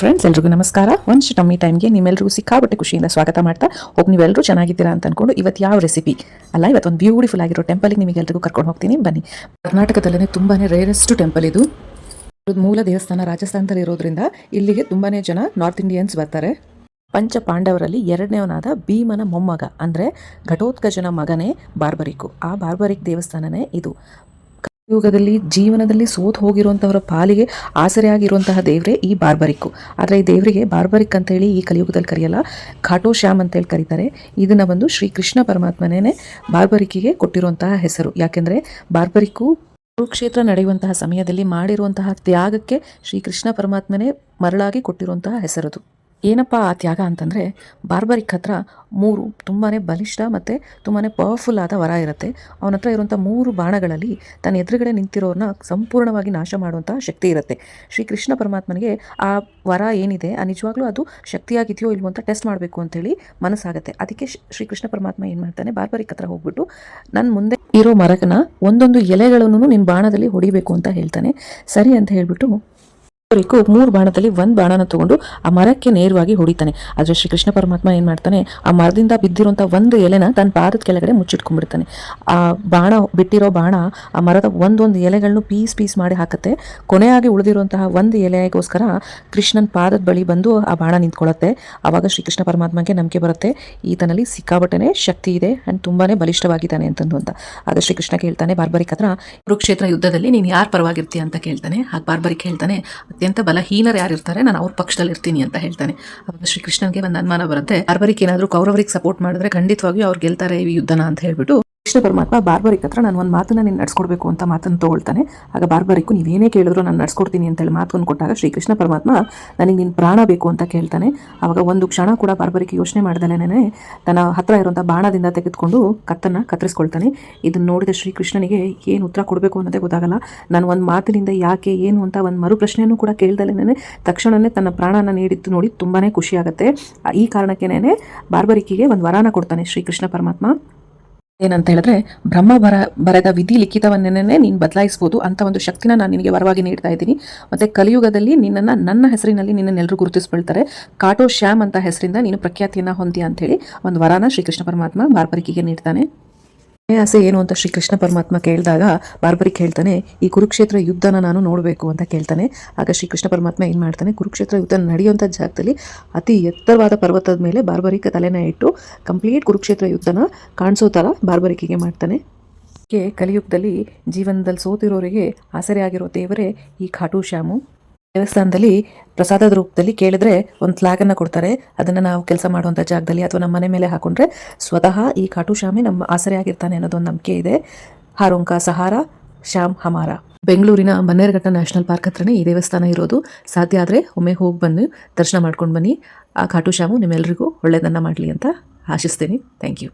Friends ಎಲ್ರಿಗೂ ನಮಸ್ಕಾರ. ಒಂದು ಟಮ್ಮಿ ಟೈಮ್ಗೆ ನಿಮ್ಮೆಲ್ಲರಿಗೂ ಸಿಕ್ಕಾಬಟ್ಟೆ ಖುಷಿಯಿಂದ ಸ್ವಾಗತ ಮಾಡ್ತಾ, ಹೋಗಿ ನೀವೆಲ್ಲರೂ ಚೆನ್ನಾಗಿದ್ದೀರಾ ಅಂತ ಅನ್ಕೊಂಡು ಇವತ್ತು ಯಾವ ರೆಸಿಪಿ ಅಲ್ಲ ಇವತ್ತೊಂದು ಬ್ಯೂಟಿಫುಲ್ ಆಗಿರೋ ಟೆಂಪಲ್ಗೆ ನಿಮಗೆಲ್ಲರಿಗೂ ಕರ್ಕೊಂಡು ಹೋಗ್ತೀನಿ. ಬನ್ನಿ. ಕರ್ನಾಟಕದಲ್ಲೇ ತುಂಬಾ ರೇರೆಸ್ಟ್ ಟೆಂಪಲ್ ಇದು. ಮೂಲ ದೇವಸ್ಥಾನ ರಾಜಸ್ಥಾನದಲ್ಲಿ ಇರೋದ್ರಿಂದ ಇಲ್ಲಿಗೆ ತುಂಬಾ ಜನ ನಾರ್ತ್ ಇಂಡಿಯನ್ಸ್ ಬರ್ತಾರೆ. ಪಂಚ ಪಾಂಡವರಲ್ಲಿ ಎರಡನೇವನಾದ ಭೀಮನ ಮೊಮ್ಮಗ, ಅಂದರೆ ಘಟೋತ್ಕಜನ ಮಗನೇ ಬಾರ್ಬರಿಕು ಆ ಬಾರ್ಬರಿಕ್ ದೇವಸ್ಥಾನನೇ ಇದು. ಯುಗದಲ್ಲಿ, ಜೀವನದಲ್ಲಿ ಸೋತ್ ಹೋಗಿರುವಂತಹವರ ಪಾಲಿಗೆ ಆಸರೆಯಾಗಿರುವಂತಹ ದೇವರೇ ಈ ಬಾರ್ಬರಿಕ್ ಆದರೆ ಈ ದೇವರಿಗೆ ಬಾರ್ಬರಿಕ್ ಅಂತ ಹೇಳಿ ಈ ಕಲಿಯುಗದಲ್ಲಿ ಕರೆಯಲ್ಲ ಖಾಟೋ ಶ್ಯಾಮ್ ಅಂತೇಳಿ ಕರೀತಾರೆ. ಇದನ್ನ ಬಂದು ಶ್ರೀ ಕೃಷ್ಣ ಪರಮಾತ್ಮನೇ ಬಾರ್ಬರಿಕ್ಕಿಗೆ ಕೊಟ್ಟಿರುವಂತಹ ಹೆಸರು. ಯಾಕೆಂದ್ರೆ ಬಾರ್ಬರಿಕು ಕುರುಕ್ಷೇತ್ರ ನಡೆಯುವಂತಹ ಸಮಯದಲ್ಲಿ ಮಾಡಿರುವಂತಹ ತ್ಯಾಗಕ್ಕೆ ಶ್ರೀ ಕೃಷ್ಣ ಪರಮಾತ್ಮನೇ ಮರಳಾಗಿ ಕೊಟ್ಟಿರುವಂತಹ ಹೆಸರದು. ಏನಪ್ಪ ಆ ತ್ಯಾಗ ಅಂತಂದರೆ ಬಾರ್ಬರಿಕ್ ಹತ್ರ ಮೂರು ತುಂಬಾ ಬಲಿಷ್ಠ ಮತ್ತು ತುಂಬಾ ಪವರ್ಫುಲ್ ಆದ ವರ ಇರುತ್ತೆ. ಅವನ ಹತ್ರ ಇರುವಂಥ ಮೂರು ಬಾಣಗಳಲ್ಲಿ ತನ್ನ ಎದುರುಗಡೆ ನಿಂತಿರೋರನ್ನ ಸಂಪೂರ್ಣವಾಗಿ ನಾಶ ಮಾಡುವಂಥ ಶಕ್ತಿ ಇರುತ್ತೆ. ಶ್ರೀ ಕೃಷ್ಣ ಪರಮಾತ್ಮನಿಗೆ ಆ ವರ ಏನಿದೆ, ಆ ನಿಜವಾಗ್ಲೂ ಅದು ಶಕ್ತಿಯಾಗಿದೆಯೋ ಇಲ್ವೋ ಅಂತ ಟೆಸ್ಟ್ ಮಾಡಬೇಕು ಅಂತೇಳಿ ಮನಸ್ಸಾಗುತ್ತೆ. ಅದಕ್ಕೆ ಶ್ರೀ ಕೃಷ್ಣ ಪರಮಾತ್ಮ ಏನು ಮಾಡ್ತಾನೆ, ಬಾರ್ಬರಿಕ್ ಹತ್ರ ಹೋಗ್ಬಿಟ್ಟು ನನ್ನ ಮುಂದೆ ಇರೋ ಮರಕನ ಒಂದೊಂದು ಎಲೆಗಳನ್ನು ನಿನ್ನ ಬಾಣದಲ್ಲಿ ಹೊಡಿಬೇಕು ಅಂತ ಹೇಳ್ತಾನೆ. ಸರಿ ಅಂತ ಹೇಳ್ಬಿಟ್ಟು ಬಾರ್ಬರಿಕ್ಕು ಮೂರು ಬಾಣದಲ್ಲಿ ಒಂದು ಬಾಣನ ತಗೊಂಡು ಆ ಮರಕ್ಕೆ ನೇರವಾಗಿ ಹೊಡಿತಾನೆ. ಆದರೆ ಶ್ರೀ ಕೃಷ್ಣ ಪರಮಾತ್ಮ ಏನು ಮಾಡ್ತಾನೆ? ಆ ಮರದಿಂದ ಬಿದ್ದಿರುವಂಥ ಒಂದು ಎಲೆನ ತನ್ನ ಪಾದದ ಕೆಳಗಡೆ ಮುಚ್ಚಿಟ್ಕೊಂಡ್ಬಿಡ್ತಾನೆ. ಆ ಬಾಣ, ಬಿಟ್ಟಿರೋ ಬಾಣ ಆ ಮರದ ಒಂದೊಂದು ಎಲೆಗಳನ್ನು ಪೀಸ್ ಪೀಸ್ ಮಾಡಿ ಹಾಕುತ್ತೆ. ಕೊನೆಯಾಗಿ ಉಳಿದಿರುವಂತಹ ಒಂದು ಎಲೆಗೋಸ್ಕರ ಕೃಷ್ಣನ ಪಾದದ ಬಳಿ ಬಂದು ಆ ಬಾಣ ನಿಂತ್ಕೊಳ್ಳುತ್ತೆ. ಆವಾಗ ಶ್ರೀ ಕೃಷ್ಣ ಪರಮಾತ್ಮಗೆ ನಂಬಿಕೆ ಬರುತ್ತೆ. ಈತನಲ್ಲಿ ಸಿಕ್ಕಾಬಟ್ಟನೆ ಶಕ್ತಿ ಇದೆ ಆ್ಯಂಡ್ ತುಂಬಾನೇ ಬಲಿಷ್ಠವಾಗಿದ್ದಾನೆ ಅಂತಂದು ಅಂತ. ಆಗ ಶ್ರೀ ಕೃಷ್ಣ ಕೇಳ್ತಾನೆ, ಬಾರ್ಬರಿಕ್ ಹತ್ರ ಕುರುಕ್ಷೇತ್ರ ಯುದ್ಧದಲ್ಲಿ ನೀನು ಯಾರು ಪರವಾಗಿರ್ತೀಯ? ಅಂತ ಕೇಳ್ತಾನೆ. ಆಗ ಬಾರ್ಬರಿಕ್ ಹೇಳ್ತಾನೆ ಅತ್ಯಂತ ಬಲಹೀನರು ಯಾರಿರ್ತಾರೆ ನಾನು ಅವ್ರ ಪಕ್ಷದಲ್ಲಿ ಇರ್ತೀನಿ ಅಂತ ಹೇಳ್ತಾನೆ. ಅವಾಗ ಶ್ರೀ ಕೃಷ್ಣನ್ಗೆ ಒಂದು ಅನುಮಾನ ಬರುತ್ತೆ. ಅರ್ಬರಿಕ್ ಏನಾದರೂ ಕೌರವರಿಗೆ ಸಪೋರ್ಟ್ ಮಾಡಿದ್ರೆ ಖಂಡಿತವಾಗಿಯೂ ಅವ್ರು ಗೆಲ್ತಾರೆ ಈ ಯುದ್ಧನ ಅಂತ ಹೇಳ್ಬಿಟ್ಟು ಕೃಷ್ಣ ಪರಮಾತ್ಮ ಬಾರ್ಬರಿಕ್ ಹತ್ರ ನಾನು ಒಂದು ಮಾತನ್ನ ನೀನು ನಡ್ಸ್ಕೊಡ್ಬೇಕು ಅಂತ ಮಾತನ್ನು ತಗೊಳ್ತಾನೆ. ಆಗ ಬಾರ್ಬರಿಕ್ಕು ನೀವೇನೇ ಕೇಳಿದ್ರು ನಾನು ನಡ್ಸ್ಕೊಡ್ತೀನಿ ಅಂತೇಳಿ ಮಾತನ್ನು ಕೊಟ್ಟಾಗ ಶ್ರೀ ಕೃಷ್ಣ ಪರಮಾತ್ಮ ನನಗೆ ನಿನ್ನ ಪ್ರಾಣ ಬೇಕು ಅಂತ ಕೇಳ್ತಾನೆ. ಆವಾಗ ಒಂದು ಕ್ಷಣ ಕೂಡ ಬಾರ್ಬರಿಕ್ ಯೋಚನೆ ಮಾಡ್ದಲೇನೆ ತನ್ನ ಹತ್ರ ಇರುವಂಥ ಬಾಣದಿಂದ ತೆಗೆದುಕೊಂಡು ಕತ್ತನ್ನು ಕತ್ತರಿಸ್ಕೊಳ್ತಾನೆ. ಇದನ್ನು ನೋಡಿದ ಶ್ರೀ ಕೃಷ್ಣನಿಗೆ ಏನು ಉತ್ತರ ಕೊಡಬೇಕು ಅನ್ನೋದೇ ಗೊತ್ತಾಗಲ್ಲ. ನಾನು ಒಂದು ಮಾತಿನಿಂದ ಯಾಕೆ, ಏನು ಅಂತ ಒಂದು ಮರು ಪ್ರಶ್ನೆಯನ್ನು ಕೂಡ ಕೇಳ್ದಲೇನೆ ತಕ್ಷಣವೇ ತನ್ನ ಪ್ರಾಣನ ನೀಡಿದ್ದು ನೋಡಿ ತುಂಬಾ ಖುಷಿಯಾಗುತ್ತೆ. ಈ ಕಾರಣಕ್ಕೇನೆ ಬಾರ್ಬರಿಕಿಗೆ ಒಂದು ವರಾನ ಕೊಡ್ತಾನೆ ಶ್ರೀ ಕೃಷ್ಣ ಪರಮಾತ್ಮ. ಏನಂತ ಹೇಳಿದ್ರೆ, ಬ್ರಹ್ಮ ಬರ, ಬರೆದ ವಿಧಿ ಲಿಖಿತವನ್ನೇ ನೀನು ಬದಲಾಯಿಸ್ಬೋದು ಅಂತ ಒಂದು ಶಕ್ತಿನ ನಾನು ನಿನಗೆ ವರವಾಗಿ ನೀಡ್ತಾ ಇದ್ದೀನಿ. ಮತ್ತು ಕಲಿಯುಗದಲ್ಲಿ ನಿನ್ನನ್ನು ನನ್ನ ಹೆಸರಿನಲ್ಲಿ ನಿನ್ನನ್ನೆಲ್ಲರೂ ಗುರುತಿಸ್ಕೊಳ್ತಾರೆ ಕಾಟೋ ಶ್ಯಾಮ್ ಅಂತ ಹೆಸರಿಂದ ನೀನು ಪ್ರಖ್ಯಾತಿಯನ್ನು ಹೊಂದಿ ಅಂತೇಳಿ ಒಂದು ವರಾನ ಶ್ರೀಕೃಷ್ಣ ಪರಮಾತ್ಮ ಬಾರ್ಬರಿಕಿಗೆ ನೀಡ್ತಾನೆ. ಆಸೆ ಏನು ಅಂತ ಶ್ರೀ ಕೃಷ್ಣ ಪರಮಾತ್ಮ ಕೇಳಿದಾಗ ಬಾರ್ಬರಿಕ್ ಹೇಳ್ತಾನೆ ಈ ಕುರುಕ್ಷೇತ್ರ ಯುದ್ಧನ ನಾನು ನೋಡಬೇಕು ಅಂತ ಕೇಳ್ತಾನೆ. ಆಗ ಶ್ರೀ ಕೃಷ್ಣ ಪರಮಾತ್ಮ ಏನು ಮಾಡ್ತಾನೆ, ಕುರುಕ್ಷೇತ್ರ ಯುದ್ಧ ನಡೆಯುವಂಥ ಜಾಗದಲ್ಲಿ ಅತಿ ಎತ್ತರವಾದ ಪರ್ವತದ ಮೇಲೆ ಬಾರ್ಬರಿಕ ತಲೆನ ಇಟ್ಟು ಕಂಪ್ಲೀಟ್ ಕುರುಕ್ಷೇತ್ರ ಯುದ್ಧನ ಕಾಣಿಸೋ ಥರ ಬಾರ್ಬರಿಕಿಗೆ ಮಾಡ್ತಾನೆ. ಕಲಿಯುಗದಲ್ಲಿ ಜೀವನದಲ್ಲಿ ಸೋತಿರೋರಿಗೆ ಆಸರೆಯಾಗಿರೋ ದೇವರೇ ಈ ಖಾಟು ಶ್ಯಾಮು. ದೇವಸ್ಥಾನದಲ್ಲಿ ಪ್ರಸಾದದ ರೂಪದಲ್ಲಿ ಕೇಳಿದ್ರೆ ಒಂದು ಫ್ಲಾಗನ್ನು ಕೊಡ್ತಾರೆ. ಅದನ್ನು ನಾವು ಕೆಲಸ ಮಾಡುವಂಥ ಜಾಗದಲ್ಲಿ ಅಥವಾ ನಮ್ಮ ಮನೆ ಮೇಲೆ ಹಾಕೊಂಡ್ರೆ ಸ್ವತಃ ಈ ಕಾಟು ನಮ್ಮ ಆಸರೆ ಆಗಿರ್ತಾನೆ ಅನ್ನೋದೊಂದು ನಂಬಿಕೆ ಇದೆ. ಹಾರೋಂಕ ಸಹಾರ, ಶ್ಯಾಮ್ ಹಮಾರ. ಬೆಂಗಳೂರಿನ ಬನ್ನೇರಘಟ್ಟ ನ್ಯಾಷನಲ್ ಪಾರ್ಕ್ ಹತ್ರನೇ ಈ ದೇವಸ್ಥಾನ ಇರೋದು. ಸಾಧ್ಯ ಆದರೆ ಒಮ್ಮೆ ಹೋಗಿ ಬಂದು ದರ್ಶನ ಮಾಡ್ಕೊಂಡು ಬನ್ನಿ. ಆ ಕಾಟು ಶ್ಯಾಮು ನಿಮ್ಮೆಲ್ರಿಗೂ ಒಳ್ಳೆಯದನ್ನು ಮಾಡಲಿ ಅಂತ ಆಶಿಸ್ತೀನಿ. Thank you